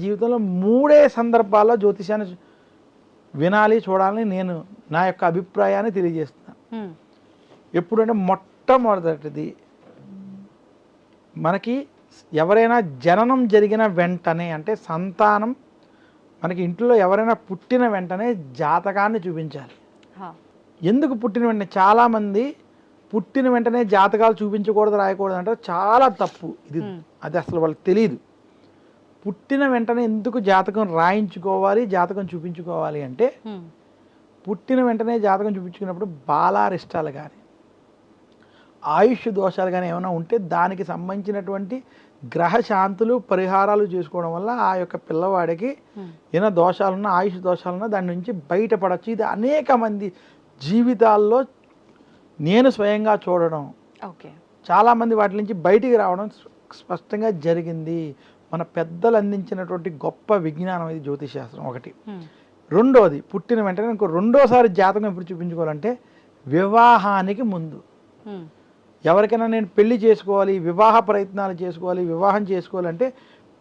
జీవితంలో మూడే సందర్భాల్లో జ్యోతిషాన్ని వినాలి చూడాలని నేను నా యొక్క అభిప్రాయాన్ని తెలియజేస్తున్నాను ఎప్పుడంటే మొట్టమొదటిది మనకి ఎవరైనా జననం జరిగిన వెంటనే అంటే సంతానం మనకి ఇంట్లో ఎవరైనా పుట్టిన వెంటనే జాతకాన్ని చూపించాలి. ఎందుకు పుట్టిన వెంటనే? చాలామంది పుట్టిన వెంటనే జాతకాలు చూపించకూడదు రాయకూడదు అంటే చాలా తప్పు. ఇది. అది అసలు వాళ్ళకి తెలియదు పుట్టిన వెంటనే ఎందుకు జాతకం రాయించుకోవాలి జాతకం చూపించుకోవాలి అంటే పుట్టిన వెంటనే జాతకం చూపించుకున్నప్పుడు బాలారిష్టాలు కానీ ఆయుష్ దోషాలు కానీ ఏమైనా ఉంటే దానికి సంబంధించినటువంటి గ్రహ శాంతులు పరిహారాలు చేసుకోవడం వల్ల ఆ యొక్క పిల్లవాడికి ఏమైనా దోషాలున్నా ఆయుష్ దోషాలున్నా దాని నుంచి బయటపడచ్చు. ఇది అనేక మంది జీవితాల్లో నేను స్వయంగా చూడడం. ఓకే. చాలామంది వాటి నుంచి బయటికి రావడం స్ప- స్పష్టంగా జరిగింది. మన పెద్దలు అందించినటువంటి గొప్ప విజ్ఞానం ఇది జ్యోతిష్ శాస్త్రం ఒకటి రెండోది పుట్టిన వెంటనే ఇంకో రెండోసారి జాతకం ఎప్పుడు చూపించుకోవాలంటే వివాహానికి ముందు. ఎవరికైనా నేను పెళ్ళి చేసుకోవాలి వివాహ ప్రయత్నాలు చేసుకోవాలి వివాహం చేసుకోవాలంటే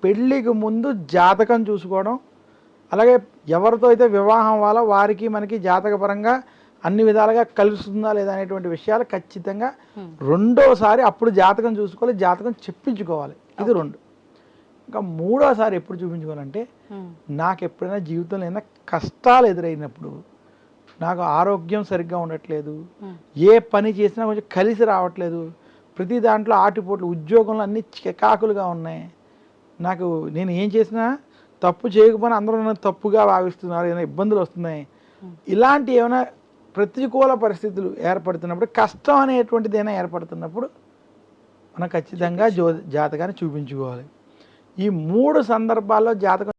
పెళ్ళికి ముందు జాతకం చూసుకోవడం అలాగే ఎవరితో అయితే వివాహం అవ్వాలో వారికి మనకి జాతకపరంగా అన్ని విధాలుగా కలుస్తుందా లేదా అనేటువంటి విషయాలు ఖచ్చితంగా రెండోసారి అప్పుడు జాతకం చూసుకోవాలి జాతకం చెప్పించుకోవాలి. ఇది రెండు. ఇంకా మూడోసారి ఎప్పుడు చూపించుకోవాలంటే ఉమ్, నాకు ఎప్పుడైనా జీవితంలో ఏదైనా కష్టాలు ఎదురైనప్పుడు నాకు ఆరోగ్యం సరిగ్గా ఉండట్లేదు ఉమ్, ఏ పని చేసినా కొంచెం కలిసి రావట్లేదు ప్రతి దాంట్లో ఆటిపోట్లు ఉద్యోగంలో అన్ని చికాకులుగా ఉన్నాయి. నాకు నేను ఏం చేసినా తప్పు చేయకపోయినా అందరూ నన్ను తప్పుగా భావిస్తున్నారు ఏమైనా ఇబ్బందులు వస్తున్నాయి. Hmm. ఇలాంటి ఏమైనా ప్రతికూల పరిస్థితులు ఏర్పడుతున్నప్పుడు కష్టం అనేటువంటిది ఏమైనా ఏర్పడుతున్నప్పుడు మనం ఖచ్చితంగా జో జాతకాన్ని చూపించుకోవాలి. ఈ మూడు సందర్భాల్లో జాతకం